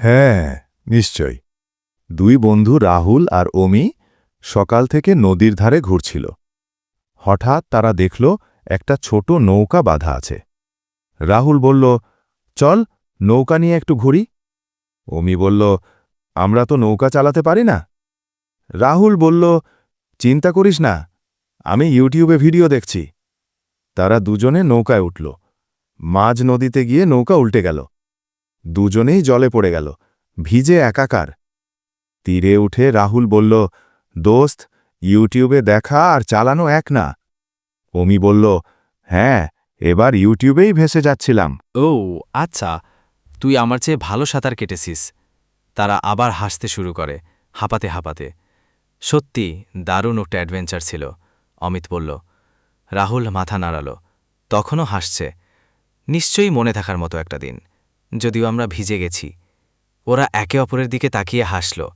হ্যাঁ নিশ্চয়। দুই বন্ধু রাহুল আর অমি সকাল থেকে নদীর ধারে ঘুরছিল। হঠাৎ তারা দেখল একটা ছোট নৌকা বাঁধা আছে। রাহুল বলল, চল, নৌকা নিয়ে একটু ঘুরি। অমি বলল, আমরা তো নৌকা চালাতে পারি না। রাহুল বলল, চিন্তা করিস না, আমি ইউটিউবে ভিডিও দেখছি। তারা দুজনে নৌকায় উঠল। মাঝ নদীতে গিয়ে নৌকা উল্টে গেল। দুজনেই জলে পড়ে গেল, ভিজে একাকার। তীরে উঠে রাহুল বলল, দোস্ত, ইউটিউবে দেখা আর চালানো এক না। অমি বলল হ্যাঁ এবার ইউটিউবেই ভেসে যাচ্ছিলাম। ও আচ্ছা তুই আমার চেয়ে ভালো সাঁতার কেটেছিস। তারা আবার হাসতে শুরু করে, হাঁপাতে হাঁপাতে। সত্যি, দারুণ একটা অ্যাডভেঞ্চার ছিল, অমিত বলল। রাহুল মাথা নাড়াল, তখনও হাসছে। নিশ্চয়ই মনে থাকার মতো একটা দিন। যদিও আমরা ভিজে গেছি। ওরা একে অপরের দিকে তাকিয়ে হাসল।